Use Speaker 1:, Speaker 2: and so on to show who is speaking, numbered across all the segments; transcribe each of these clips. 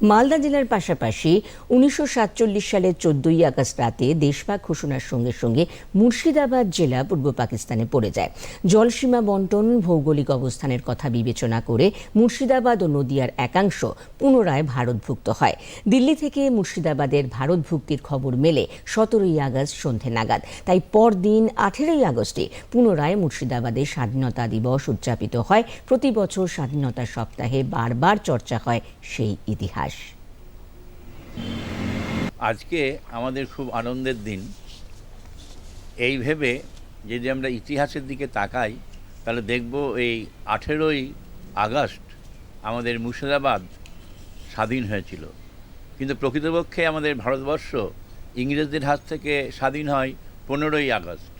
Speaker 1: মালদা জেলার পাশাপাশি উনিশশো সাতচল্লিশ সালের চোদ্দই আগস্ট রাতে দেশভাগ ঘোষণার সঙ্গে সঙ্গে মুর্শিদাবাদ জেলা পূর্ব পাকিস্তানে পড়ে যায়। জলসীমা বন্টন, ভৌগোলিক অবস্থানের কথা বিবেচনা করে মুর্শিদাবাদ ও নদিয়ার একাংশ পুনরায় ভারতভুক্ত হয়। দিল্লি থেকে মুর্শিদাবাদের ভারতভুক্তির খবর মেলে সতেরোই আগস্ট সন্ধে নাগাদ। তাই পরদিন আঠেরোই আগস্টে পুনরায় মুর্শিদাবাদের স্বাধীনতা দিবস উদযাপিত হয়। প্রতি বছর স্বাধীনতা সপ্তাহে বারবার চর্চা হয় সেই ইতিহাস।
Speaker 2: আজকে আমাদের খুব আনন্দের দিন। এই ভেবে যদি আমরা ইতিহাসের দিকে তাকাই, তাহলে দেখব এই আঠেরোই আগস্ট আমাদের মুর্শিদাবাদ স্বাধীন হয়েছিল। কিন্তু প্রকৃতপক্ষে আমাদের ভারতবর্ষ ইংরেজদের হাত থেকে স্বাধীন হয় পনেরোই আগস্ট।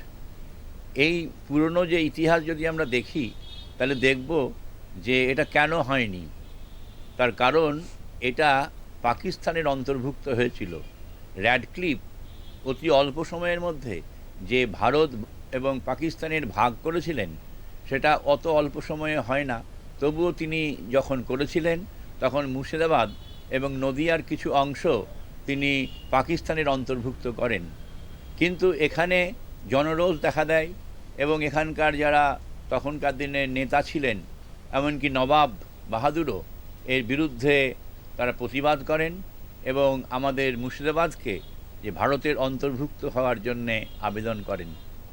Speaker 2: এই পুরনো যে ইতিহাস যদি আমরা দেখি, তাহলে দেখব যে এটা কেন হয়নি। তার কারণ এটা পাকিস্তানের অন্তর্ভুক্ত হয়েছিল। র্যাডক্লিফ অতি অল্প সময়ের মধ্যে যে ভারত এবং পাকিস্তানের ভাগ করেছিলেন, সেটা অত অল্প সময়ে হয় না। তবুও তিনি যখন করেছিলেন, তখন মুর্শিদাবাদ এবং নদিয়ার কিছু অংশ তিনি পাকিস্তানের অন্তর্ভুক্ত করেন। কিন্তু এখানে জনরোষ দেখা দেয় এবং এখানকার যারা তখনকার দিনের নেতা ছিলেন, এমনকি নবাব বাহাদুরও এর বিরুদ্ধে তারা প্রতিবাদ করেন এবং আমাদের মুর্শিদাবাদকে যে ভারতের অন্তর্ভুক্ত হওয়ার জন্যে আবেদন করেন।